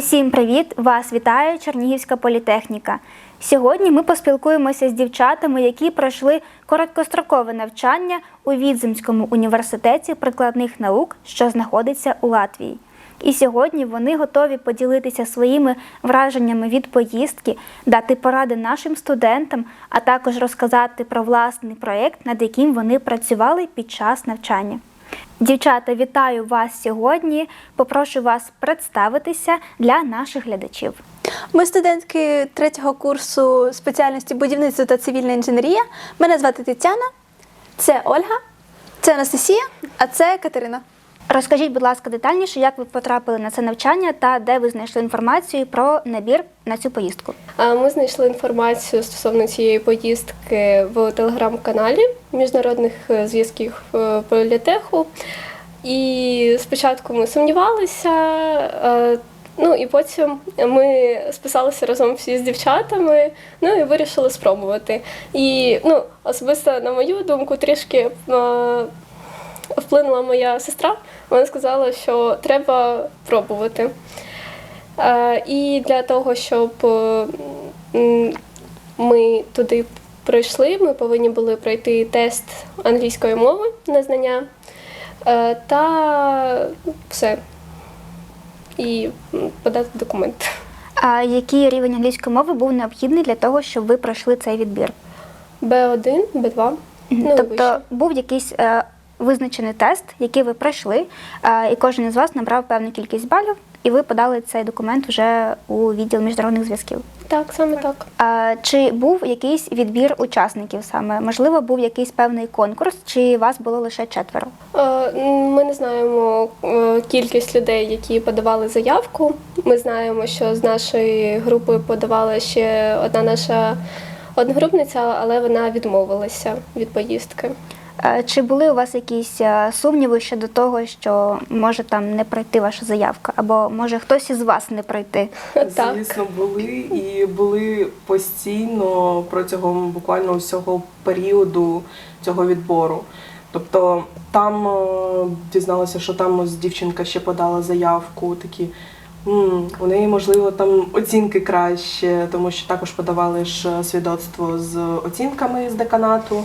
Усім привіт! Вас вітає Чернігівська політехніка. Сьогодні ми поспілкуємося з дівчатами, які пройшли короткострокове навчання у Відземському університеті прикладних наук, що знаходиться у Латвії. І сьогодні вони готові поділитися своїми враженнями від поїздки, дати поради нашим студентам, а також розказати про власний проєкт, над яким вони працювали під час навчання. Дівчата, вітаю вас сьогодні. Попрошу вас представитися для наших глядачів. Ми студентки третього курсу спеціальності будівництво та цивільна інженерія. Мене звати Тетяна, це Ольга, це Анастасія, а це Катерина. Розкажіть, будь ласка, детальніше, як ви потрапили на це навчання та де ви знайшли інформацію про набір на цю поїздку. А Ми знайшли інформацію стосовно цієї поїздки в телеграм-каналі міжнародних е, зв'язків е, політеху. І спочатку ми сумнівалися, е, ну і потім ми списалися разом всі з дівчатами, ну і вирішили спробувати. І ну, особисто, на мою думку, трішки вплинула моя сестра. Вона сказала, що треба пробувати. І для того, щоб ми туди пройшли, ми повинні були пройти тест англійської мови на знання е, та все. І подати документ. А який рівень англійської мови був необхідний для того, щоб ви пройшли цей відбір? Б1, Б2. Ну, тобто вище. був якийсь е, визначений тест, який ви пройшли, е, і кожен із вас набрав певну кількість балів, і ви подали цей документ вже у відділ міжнародних зв'язків. Так, саме так. А, чи був якийсь відбір учасників саме? Можливо, був якийсь певний конкурс, чи вас було лише четверо? Е, Ми не знаємо е, кількість людей, які подавали заявку. Ми знаємо, що з нашої групи подавала ще одна наша одногрупниця, але вона відмовилася від поїздки. Е, Чи були у вас якісь е, сумніви щодо того, що може там не пройти ваша заявка, або може хтось із вас не пройти? Так. Звісно, були і були постійно протягом буквально всього періоду цього відбору. Тобто там е, дізналася, що там ось дівчинка ще подала заявку, такі. «М, у неї, можливо, там оцінки краще, тому що також подавали ж свідоцтво з оцінками з деканату.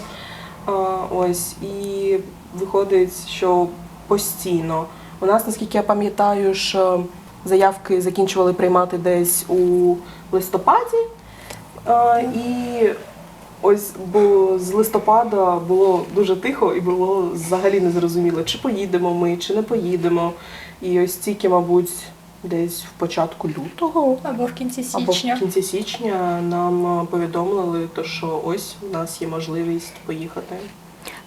Ось, і виходить, що постійно. У нас, наскільки я пам'ятаю, що заявки закінчували приймати десь у листопаді. І ось бо з листопада було дуже тихо і було взагалі незрозуміло, чи поїдемо ми, чи не поїдемо. І ось тільки, мабуть, десь в початку лютого Або в кінці або в кінці січня нам е, повідомили, то, що ось у нас є можливість поїхати.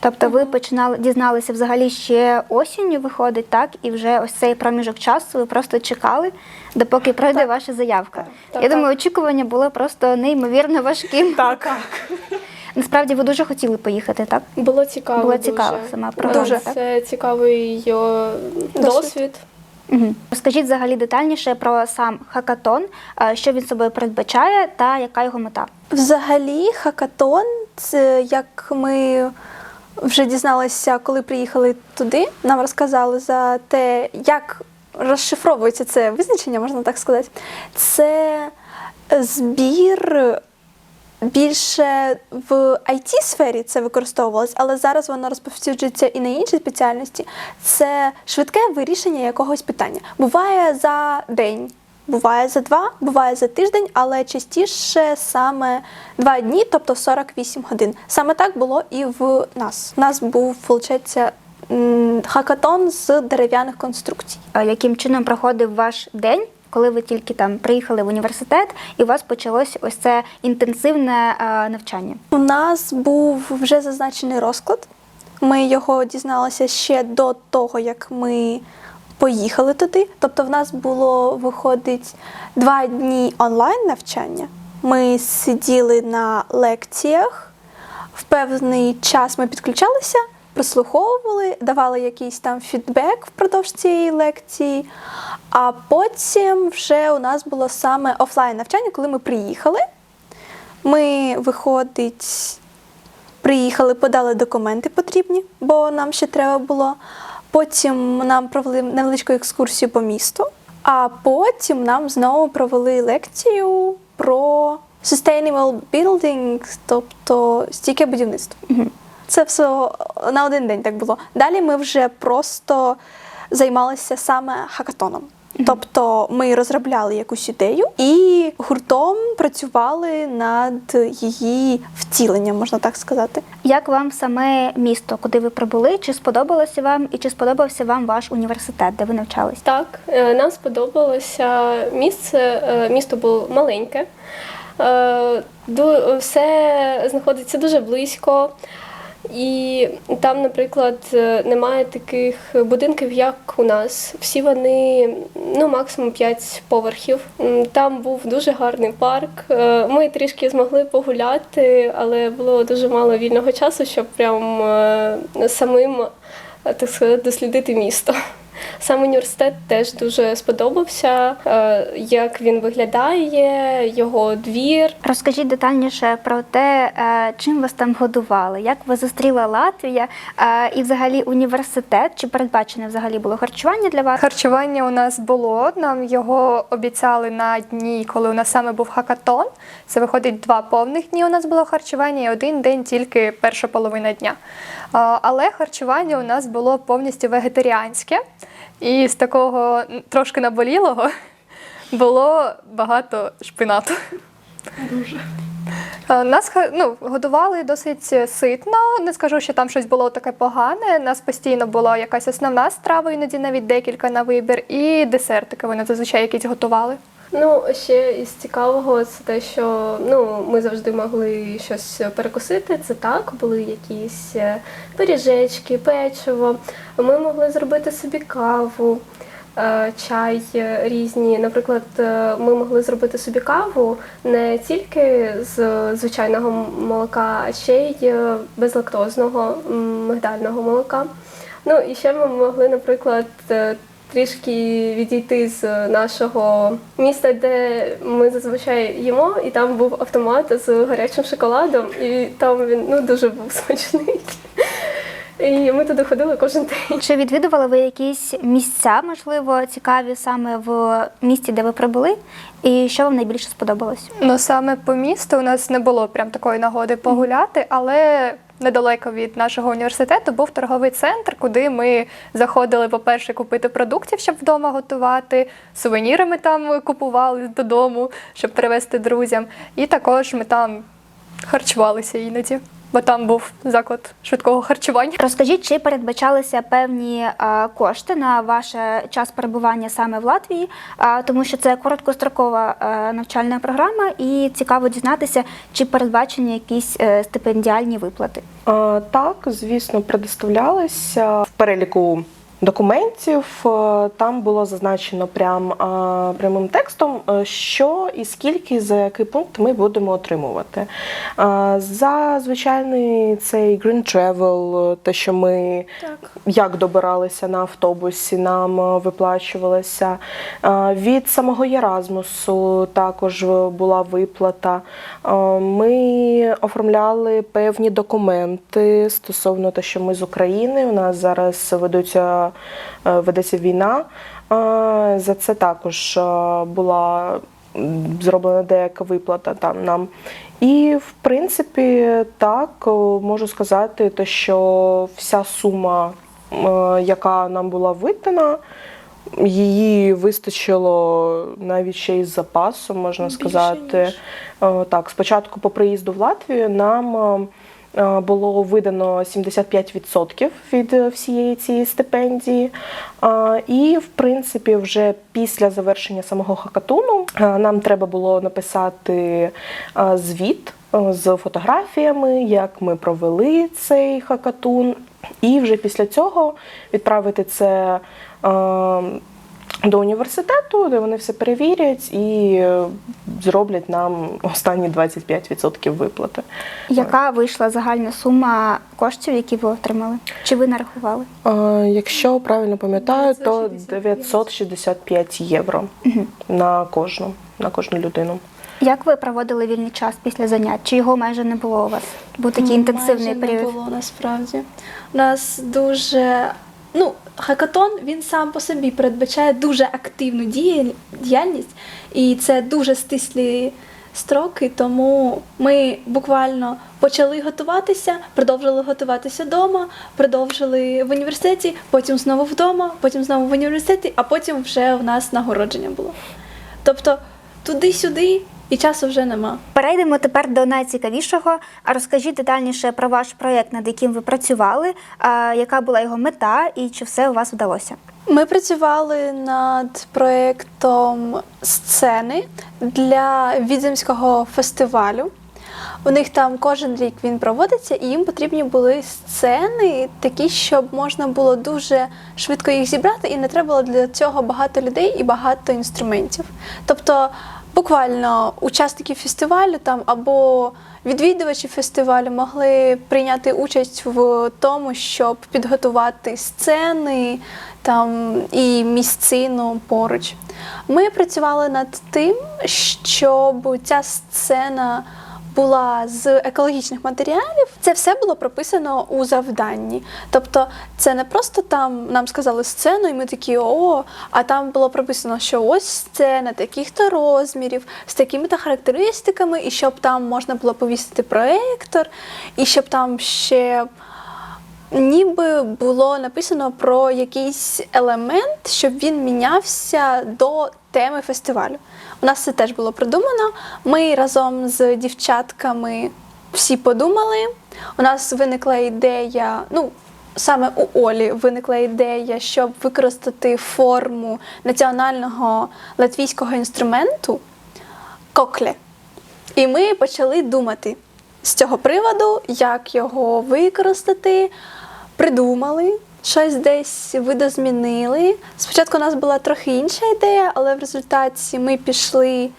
Тобто ви починали дізналися взагалі ще осінню, виходить, так, і вже ось цей проміжок часу ви просто чекали, допоки пройде ваша заявка. Так, Я так. думаю, очікування було просто неймовірно важким. Так. так. Насправді ви дуже хотіли поїхати, так? Було цікаво. Було дуже. сама програма, так? Це цікавий е, досвід. Угу. Розкажіть взагалі детальніше про сам хакатон, е, що він собою передбачає та яка його мета. Взагалі, хакатон, це як ми вже дізналися, коли приїхали туди, нам розказали за те, як розшифровується це визначення, можна так сказати. Це збір більше в it сфері це використовувалось, але зараз воно розповсюджується і на інші спеціальності. Це швидке вирішення якогось питання. Буває за день, буває за два, буває за тиждень, але частіше саме два дні, тобто 48 годин. Саме так було і в нас. У нас був, виходить, хакатон з дерев'яних конструкцій. Е, Яким чином проходив ваш день, коли ви тільки там приїхали в університет, і у вас почалось ось це інтенсивне е, навчання? У нас був вже зазначений розклад. Ми його дізналися ще до того, як ми поїхали туди. Тобто, в нас було виходить два дні онлайн навчання. Ми сиділи на лекціях. В певний час ми підключалися, прослуховували, давали якийсь там фідбек впродовж цієї лекції. А потім вже у нас було саме офлайн навчання, коли ми приїхали. Ми, виходить, приїхали, подали документи потрібні, бо нам ще треба було. Потім нам провели невеличку екскурсію по місту. А потім нам знову провели лекцію про sustainable building, тобто стійке будівництво. Це все на один день так було. Далі ми вже просто займалися саме хакатоном. Тобто ми розробляли якусь ідею і гуртом працювали над її втіленням, можна так сказати. Як вам саме місто, куди ви прибули? Чи сподобалося вам і чи сподобався вам ваш університет, де ви навчались? Так, е, нам сподобалося місце. е, Місто було маленьке. Е, Все знаходиться дуже близько. І там, наприклад, е, немає таких будинків, як у нас. Всі вони ну максимум 5 поверхів. Там був дуже гарний парк. Е, Ми трішки змогли погуляти, але було дуже мало вільного часу, щоб прям е, самим так сказати, дослідити місто. Сам університет теж дуже сподобався, е, як він виглядає, його двір. Розкажіть детальніше про те, е, чим вас там годували, як ви зустріла Латвія е, і взагалі університет, чи передбачене взагалі було харчування для вас? Харчування у нас було. Нам його обіцяли на дні, коли у нас саме був хакатон. Це виходить два повних дні. У нас було харчування, і один день тільки перша половина дня. Але харчування у нас було повністю вегетаріанське, і з такого трошки наболілого було багато шпинату. Дуже. Нас ну, годували досить ситно. Не скажу, що там щось було таке погане. Нас постійно була якась основна страва, іноді навіть декілька на вибір, і десертики вони зазвичай якісь готували. Ну, ще із цікавого, це те, що ну, ми завжди могли щось перекусити. Це так, були якісь е, пиріжечки, печиво. Ми могли зробити собі каву, е, чай е, різні. Наприклад, ми могли зробити собі каву не тільки з звичайного молока, а ще й безлактозного мигдального молока. Ну і ще ми могли, наприклад, трішки відійти з нашого міста, де ми зазвичай їмо, і там був автомат з гарячим шоколадом, і там він ну дуже був смачний. І ми туди ходили кожен день. Чи відвідували ви якісь місця, можливо, цікаві саме в місті, де ви прибули? І що вам найбільше сподобалось? Ну саме по місту у нас не було прям такої нагоди погуляти, але недалеко від нашого університету був торговий центр, куди ми заходили, по-перше, купити продуктів, щоб вдома готувати. Сувеніри ми там купували додому, щоб привезти друзям. І також ми там харчувалися іноді, бо там був заклад швидкого харчування. Розкажіть, чи передбачалися певні а, кошти на ваш час перебування саме в Латвії, а, тому що це короткострокова а, навчальна програма, і цікаво дізнатися, чи передбачені якісь а, стипендіальні виплати. А, Так, звісно, предоставлялися в переліку документів. е, Там було зазначено прям прямим текстом, е, що і скільки за який пункт ми будемо отримувати. За звичайний цей Green Travel, е, те, що ми Так. як добиралися на автобусі, нам е, виплачувалося. Е, Від самого Єразмусу також е, була виплата. Е, Ми оформляли певні документи стосовно того, що ми з України. У нас зараз ведуться, е, ведеться війна. Е, За це також е, була зроблена деяка виплата там нам. І в принципі, так можу сказати, те, що вся сума, яка нам була видана, її вистачило навіть ще із запасом, можна Більше, сказати. ніж. Так, спочатку по приїзду в Латвію нам було видано 75% від е, всієї цієї стипендії. Е, І, в принципі, вже після завершення самого хакатону е, нам треба було написати е, звіт е, з фотографіями, як ми провели цей хакатун, і вже після цього відправити це. До університету, де вони все перевірять і е, зроблять нам останні 25% виплати. Яка вийшла загальна сума коштів, які ви отримали? Чи ви нарахували? Е, Якщо правильно пам'ятаю, то 965 євро на кожну, на кожну людину. Як ви проводили вільний час після занять? Чи його майже не було у вас? Був такий інтенсивний Майже період. Не було насправді. У нас дуже ну, хакатон він сам по собі передбачає дуже активну діяльність, і це дуже стислі строки. Тому ми буквально почали готуватися, продовжили готуватися вдома, продовжили в університеті, потім знову вдома, потім знову в університеті, а потім вже у нас нагородження було. Тобто туди-сюди і часу вже нема. Перейдемо тепер до найцікавішого. А розкажіть детальніше про ваш проєкт, над яким ви працювали, яка була його мета і чи все у вас вдалося? Ми працювали над проєктом сцени для відземського фестивалю. У них там кожен рік він проводиться, і їм потрібні були сцени такі, щоб можна було дуже швидко їх зібрати, і не треба було для цього багато людей і багато інструментів. Тобто, буквально учасники фестивалю там або відвідувачі фестивалю могли прийняти участь в тому, щоб підготувати сцени там і місцину поруч. Ми працювали над тим, щоб ця сцена була з екологічних матеріалів. Це все було прописано у завданні. Тобто, це не просто там нам сказали сцену, і ми такі о, а там було прописано, що ось сцена таких-то розмірів, з такими-то характеристиками, і щоб там можна було повісити проектор, і щоб там ще ніби було написано про якийсь елемент, щоб він мінявся до теми фестивалю. У нас це теж було продумано. Ми разом з дівчатками всі подумали. У нас виникла ідея, ну. Саме у Олі виникла ідея, щоб використати форму національного латвійського інструменту кокле. І ми почали думати з цього приводу, як його використати, придумали, щось десь видозмінили. Спочатку у нас була трохи інша ідея, але в результаті ми пішли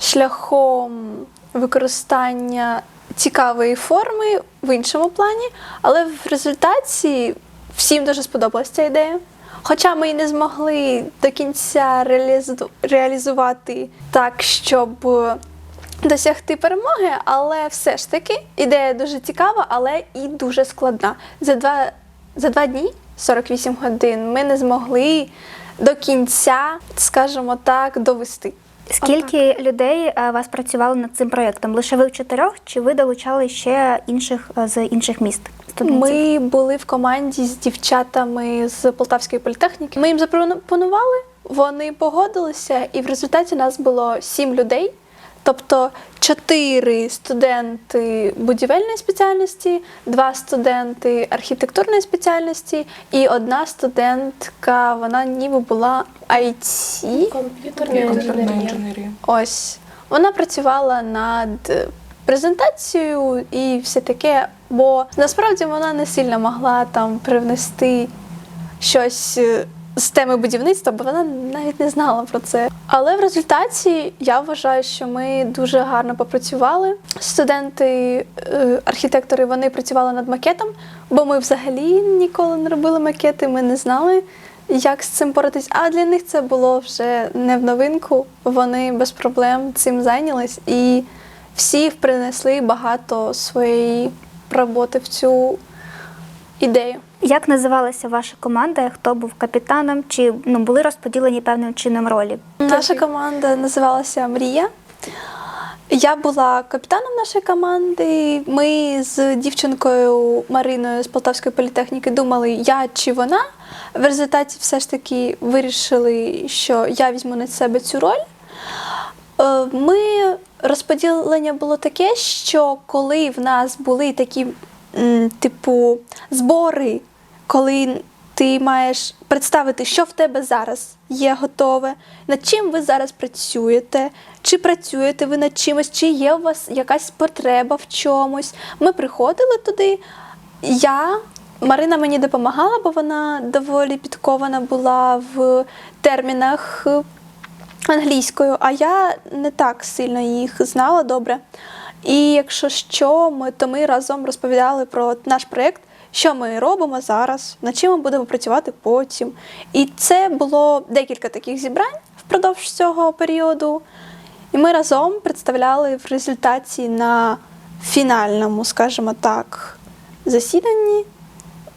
шляхом використання цікавої форми в іншому плані, але в результаті всім дуже сподобалася ця ідея. Хоча ми і не змогли до кінця реалізувати так, щоб досягти перемоги, але все ж таки ідея дуже цікава, але і дуже складна. За два, за два дні, 48 годин, ми не змогли до кінця, скажімо так, довести. Скільки людей е, вас працювали над цим проєктом? Лише ви в чотирьох, чи ви долучали ще інших е, з інших міст? студентів? Ми були в команді з дівчатами з Полтавської політехніки. Ми їм запропонували, вони погодилися, і в результаті нас було сім людей. Тобто чотири студенти будівельної спеціальності, два студенти архітектурної спеціальності і одна студентка, вона ніби була IT. Комп'ютерна інженерія. Ось вона працювала над презентацією і все таке, бо насправді вона не сильно могла там привнести щось е, з теми будівництва, бо вона навіть не знала про це. Але в результаті я вважаю, що ми дуже гарно попрацювали. Студенти, е, архітектори, вони працювали над макетом, бо ми взагалі ніколи не робили макети, ми не знали. Як з цим боротись? А для них це було вже не в новинку. Вони без проблем цим зайнялись і всі принесли багато своєї роботи в цю ідею. Як називалася ваша команда? Хто був капітаном? Чи ну були розподілені певним чином ролі? Наша команда називалася Мрія. Я була капітаном нашої команди. Ми з дівчинкою Мариною з Полтавської політехніки думали, я чи вона. В результаті все ж таки вирішили, що я візьму на себе цю роль. Е, Ми розподілення було таке, що коли в нас були такі, типу, збори, коли ти маєш представити, що в тебе зараз є готове, над чим ви зараз працюєте, чи працюєте ви над чимось, чи є у вас якась потреба в чомусь. Ми приходили туди. Я, Марина мені допомагала, бо вона доволі підкована була в термінах е, англійською, а я не так сильно їх знала добре. І якщо що, ми, то ми разом розповідали про наш проєкт, що ми робимо зараз, над чим ми будемо працювати потім. І це було декілька таких зібрань впродовж цього періоду. І ми разом представляли в результаті на фінальному, скажімо так, засіданні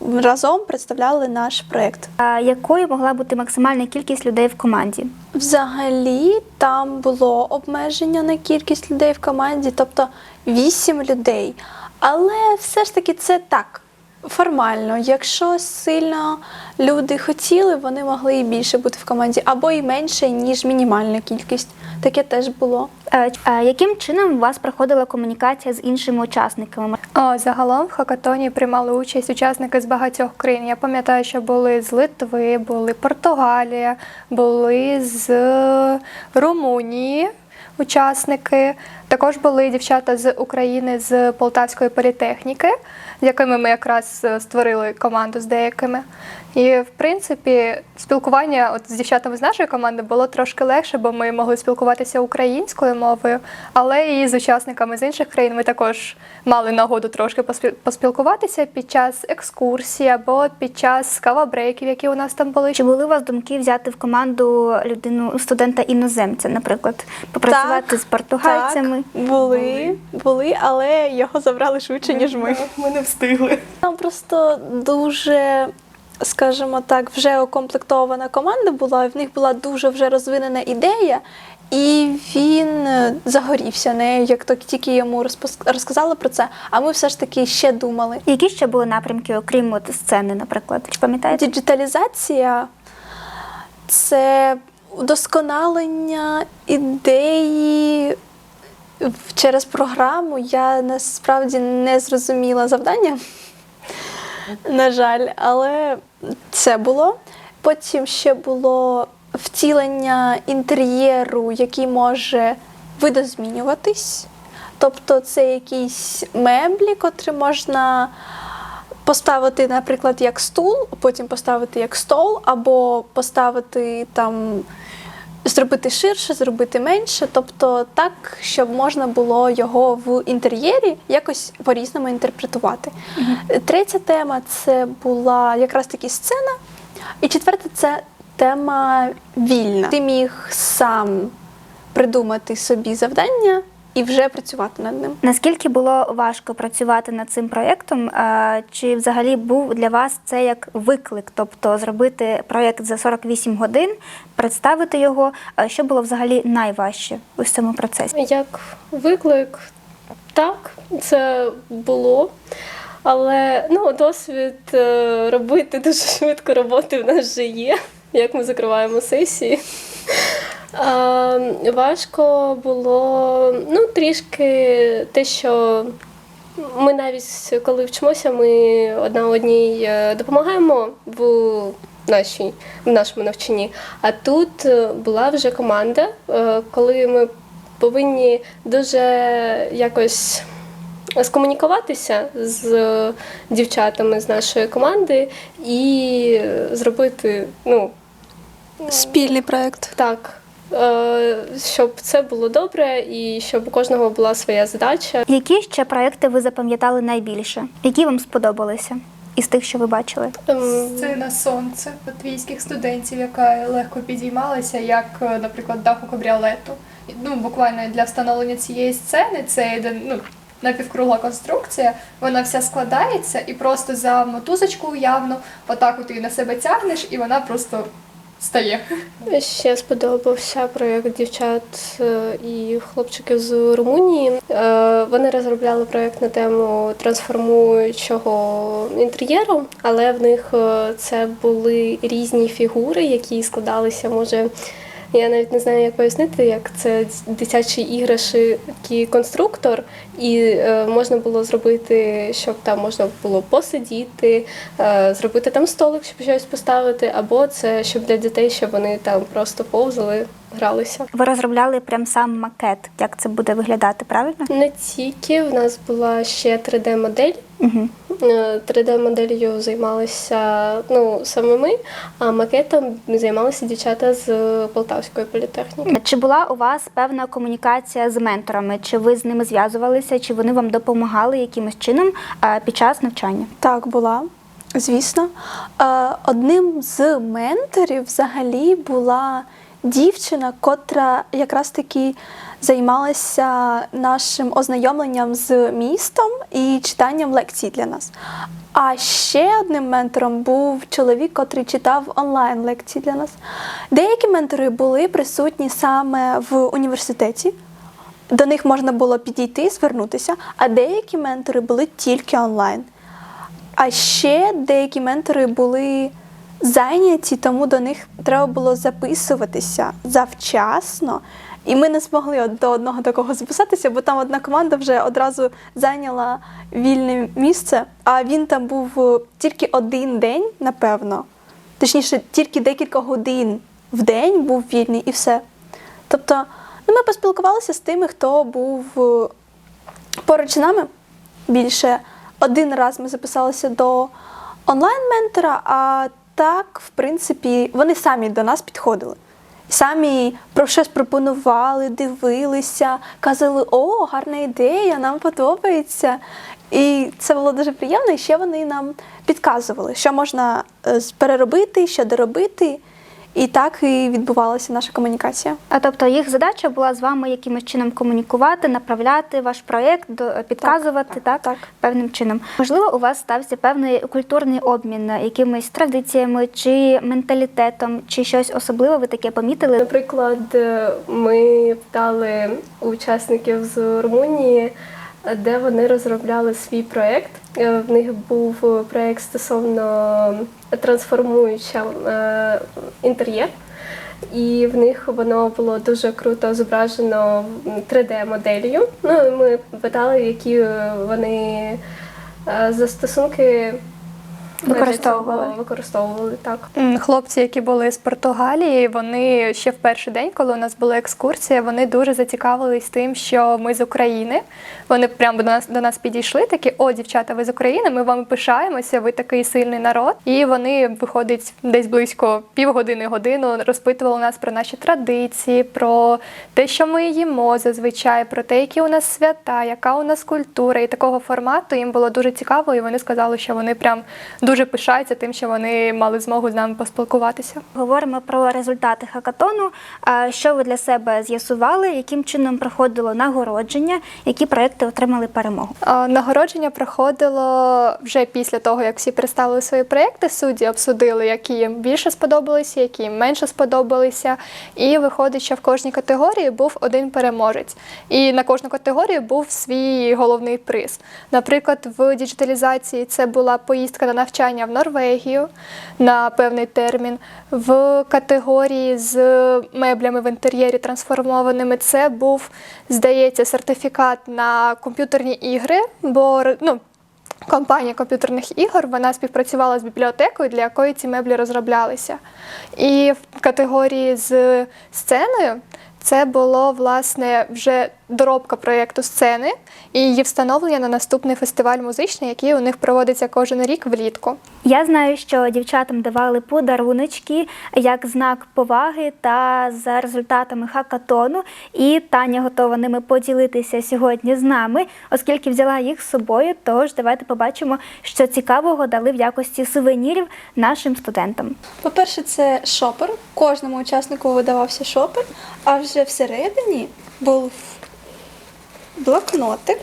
разом представляли наш проєкт. А якою могла бути максимальна кількість людей в команді? Взагалі там було обмеження на кількість людей в команді, тобто 8 людей. Але все ж таки це так. Формально, якщо сильно люди хотіли, вони могли і більше бути в команді, або і менше, ніж мінімальна кількість. Таке теж було. Е, е, Яким чином у вас проходила комунікація з іншими учасниками? О, загалом в хакатоні приймали участь учасники з багатьох країн. Я пам'ятаю, що були з Литви, були Португалія, були з Румунії учасники. Також були дівчата з України з Полтавської політехніки, з якими ми якраз е, створили команду з деякими. І в принципі, спілкування от з дівчатами з нашої команди було трошки легше, бо ми могли спілкуватися українською мовою, але і з учасниками з інших країн ми також мали нагоду трошки поспіл- поспілкуватися під час екскурсій або під час кавабрейків, які у нас там були. Чи були у вас думки взяти в команду людину студента іноземця, наприклад, попрацювати Так, з португальцями? Так, були, були, але його забрали швидше, ніж ми. Ми не встигли. Там просто дуже, скажімо так, вже укомплектована команда була, і в них була дуже вже розвинена ідея, і він е, загорівся нею, як тільки йому розказали про це. А ми все ж таки ще думали. Які ще були напрямки, окрім от сцени, наприклад? Чи пам'ятаєте? Діджиталізація це удосконалення ідеї через програму. Я насправді не зрозуміла завдання, на жаль, але це було. Потім ще було втілення інтер'єру, який може видозмінюватись. Тобто це якісь меблі, котрі можна поставити, наприклад, як стул, потім поставити як стол, або поставити там, зробити ширше, зробити менше. Тобто так, щоб можна було його в інтер'єрі якось по-різному інтерпретувати. Третя тема це була якраз таки сцена. І четверта це тема вільна. Ти міг сам придумати собі завдання і вже працювати над ним. Наскільки було важко працювати над цим проєктом? Чи взагалі був для вас це як виклик, тобто зробити проєкт за 48 годин, представити його? Що було взагалі найважче у цьому процесі? Як виклик, так, це було. Але ну, досвід е, робити дуже швидко роботи в нас вже є, як ми закриваємо сесії. Важко було ну, трішки те, що ми навіть коли вчимося, ми одна одній е, допомагаємо в нашій, в нашому навчанні. А тут е, була вже команда, е, коли ми повинні дуже якось скомунікуватися з дівчатами з нашої команди і зробити, ну, Спільний проєкт. так, щоб це було добре і щоб у кожного була своя задача. Які ще проєкти ви запам'ятали найбільше? Які вам сподобалися із тих, що ви бачили? Ем, Сцена сонце латвійських студентів, яка легко підіймалася, як, е, наприклад, дах у кабріолету. Ну, буквально для встановлення цієї сцени це йде ну, напівкругла конструкція, вона вся складається і просто за мотузочку уявну, отак от її на себе тягнеш, і вона просто стає. Ще сподобався проєкт дівчат е, і хлопчиків з Румунії. Е, Вони розробляли проєкт на тему трансформуючого інтер'єру, але в них е, це були різні фігури, які складалися, може. Я навіть не знаю, як пояснити, як це дитячий іграшки конструктор, і е, можна було зробити, щоб там можна було посидіти, е, зробити там столик, щоб щось поставити, або це щоб для дітей, щоб вони там просто повзали, гралися. Ви розробляли прям сам макет, як це буде виглядати, правильно? Не тільки в нас була ще 3D-модель. Угу. 3D-моделлю займалися ну, саме ми, а макетом займалися дівчата з Полтавської політехніки. Чи була у вас певна комунікація з менторами? Чи ви з ними зв'язувалися, чи вони вам допомагали якимось чином е, під час навчання? Так, була, звісно. Е, Одним з менторів взагалі була дівчина, котра якраз таки займалися нашим ознайомленням з містом і читанням лекцій для нас. А ще одним ментором був чоловік, котрий читав онлайн лекції для нас. Деякі ментори були присутні саме в університеті. До них можна було підійти, і звернутися, а деякі ментори були тільки онлайн. А ще деякі ментори були зайняті, тому до них треба було записуватися завчасно. І ми не змогли до одного такого записатися, бо там одна команда вже одразу зайняла вільне місце, а він там був е, тільки один день, напевно. Точніше, тільки декілька годин в день був вільний і все. Тобто, ну, ми поспілкувалися з тими, хто був е, поруч з нами. Більше один раз ми записалися до онлайн-ментора, а так, в принципі, вони самі до нас підходили. Самі про щось пропонували, дивилися, казали, о, гарна ідея, нам подобається. І це було дуже приємно. І ще вони нам підказували, що можна е, переробити, що доробити. І так і відбувалася наша комунікація. А тобто їх задача була з вами якимось чином комунікувати, направляти ваш проєкт, до- підказувати так, так. певним чином. Можливо, у вас стався певний культурний обмін якимись традиціями чи менталітетом, чи щось особливе ви таке помітили? Наприклад, е, ми питали у учасників з Румунії, де вони розробляли свій проєкт. Е, В них був проєкт стосовно трансформуюча е, інтер'єр. І в них воно було дуже круто зображено 3D-моделлю. Ну, ми питали, які вони е, застосунки Використовували. використовували так. Хлопці, які були з Португалії, вони ще в перший день, коли у нас була екскурсія, вони дуже зацікавились тим, що ми з України. Вони прямо до нас до нас підійшли, такі: о, дівчата, ви з України, ми вами пишаємося, ви такий сильний народ. І вони виходить десь близько півгодини годину, розпитували нас про наші традиції, про те, що ми їмо зазвичай, про те, які у нас свята, яка у нас культура. І такого формату їм було дуже цікаво, і вони сказали, що вони прям дуже пишаються тим, що вони мали змогу з нами поспілкуватися. Говоримо про результати хакатону. Що ви для себе з'ясували? Яким чином проходило нагородження? Які проекти отримали перемогу? Нагородження проходило вже після того, як всі представили свої проекти. Судді обсудили, які їм більше сподобалися, які їм менше сподобалися. І виходить, що в кожній категорії був один переможець. І на кожну категорію був свій головний приз. Наприклад, в діджиталізації це була поїздка на навчання в Норвегію на певний термін. В категорії з меблями в інтер'єрі трансформованими це був, здається, сертифікат на комп'ютерні ігри, бо ну, компанія комп'ютерних ігор вона співпрацювала з бібліотекою, для якої ці меблі розроблялися. І в категорії з сценою це було власне вже доробка проєкту сцени і її встановлення на наступний фестиваль музичний, який у них проводиться кожен рік влітку. Я знаю, що дівчатам давали подаруночки як знак поваги та за результатами хакатону. І Таня готова ними поділитися сьогодні з нами, оскільки взяла їх з собою. Тож давайте побачимо, що цікавого дали в якості сувенірів нашим студентам. По-перше, це шопер. Кожному учаснику видавався шопер, а вже всередині був блокнотик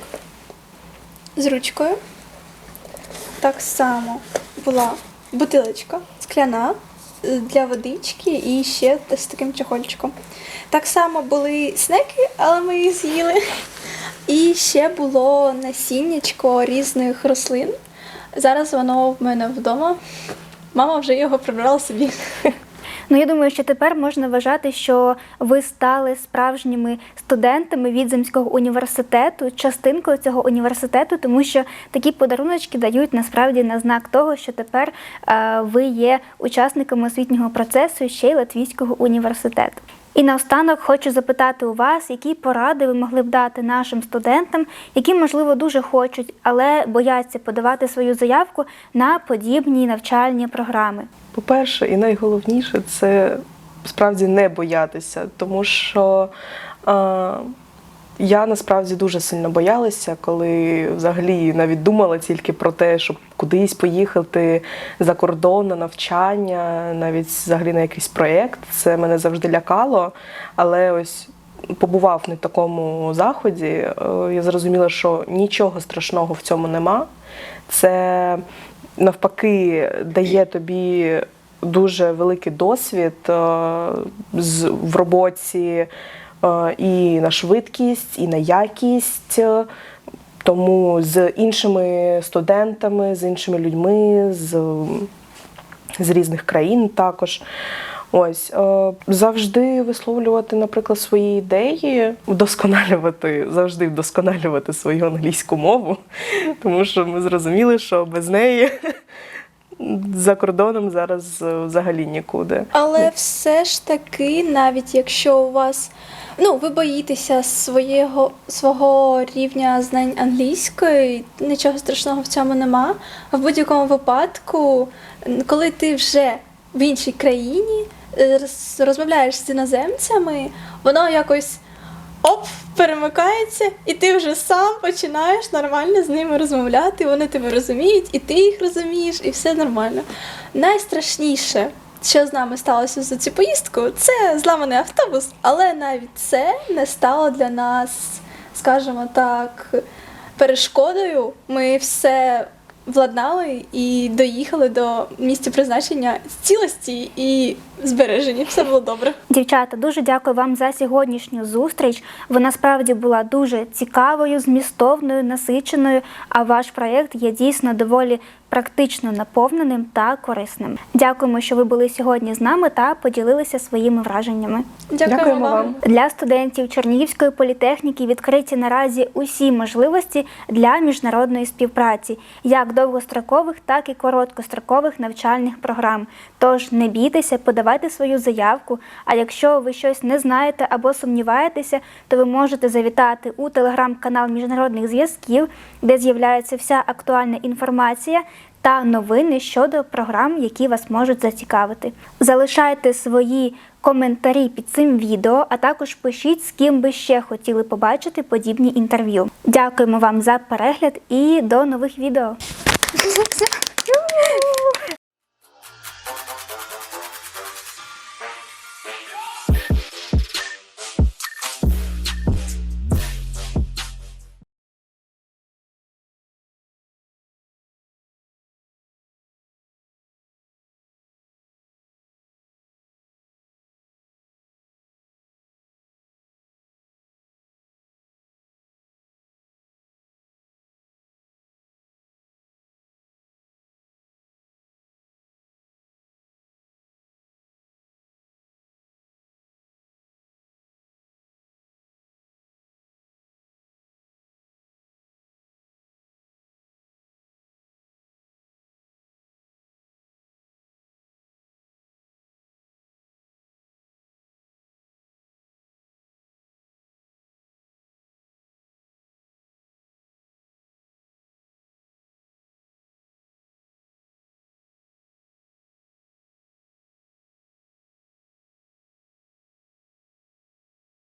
з ручкою. Так само була бутилочка скляна е, для водички і ще з таким чохольчиком. Так само були снеки, але ми їх з'їли. І ще було насіннячко різних рослин. Зараз воно в мене вдома. Мама вже його прибрала собі. Ну, я думаю, що тепер можна вважати, що ви стали справжніми студентами Відземського університету, частинкою цього університету, тому що такі подаруночки дають насправді на знак того, що тепер е, ви є учасниками освітнього процесу ще й Латвійського університету. І наостанок хочу запитати у вас, які поради ви могли б дати нашим студентам, які, можливо, дуже хочуть, але бояться подавати свою заявку на подібні навчальні програми. По-перше, і найголовніше це справді не боятися, тому що е, я насправді дуже сильно боялася, коли взагалі навіть думала тільки про те, щоб кудись поїхати за кордон на навчання, навіть взагалі на якийсь проєкт. Це мене завжди лякало. Але ось побував на такому заході, е, я зрозуміла, що нічого страшного в цьому нема. Це навпаки дає тобі дуже великий досвід е, в роботі і на швидкість, і на якість. Тому з іншими студентами, з іншими людьми, з, з різних країн також. Ось е, завжди висловлювати, наприклад, свої ідеї, вдосконалювати, завжди вдосконалювати свою англійську мову, тому що ми зрозуміли, що без неї за кордоном зараз е, взагалі нікуди. Але все ж таки, навіть якщо у вас ну, ви боїтеся свого, свого рівня знань англійської, нічого страшного в цьому нема. В будь-якому випадку, коли ти вже в іншій країні е, розмовляєш з іноземцями, воно якось оп, перемикається, і ти вже сам починаєш нормально з ними розмовляти, вони тебе розуміють, і ти їх розумієш, і все нормально. Найстрашніше, що з нами сталося за цю поїздку, це зламаний автобус, але навіть це не стало для нас, скажімо так, перешкодою. Ми все владнали і доїхали до місця призначення з цілості і збережені. Все було добре. Дівчата, дуже дякую вам за сьогоднішню зустріч. Вона справді була дуже цікавою, змістовною, насиченою. А ваш проєкт є дійсно доволі практично наповненим та корисним. Дякуємо, що ви були сьогодні з нами та поділилися своїми враженнями. Дякуємо, вам. Для студентів Чернігівської політехніки відкриті наразі усі можливості для міжнародної співпраці, як довгострокових, так і короткострокових навчальних програм. Тож не бійтеся, подавайте свою заявку. А якщо ви щось не знаєте або сумніваєтеся, то ви можете завітати у телеграм-канал міжнародних зв'язків, де з'являється вся актуальна інформація та новини щодо програм, які вас можуть зацікавити. Залишайте свої коментарі під цим відео, а також пишіть, з ким би ще хотіли побачити подібні інтерв'ю. Дякуємо вам за перегляд і до нових відео.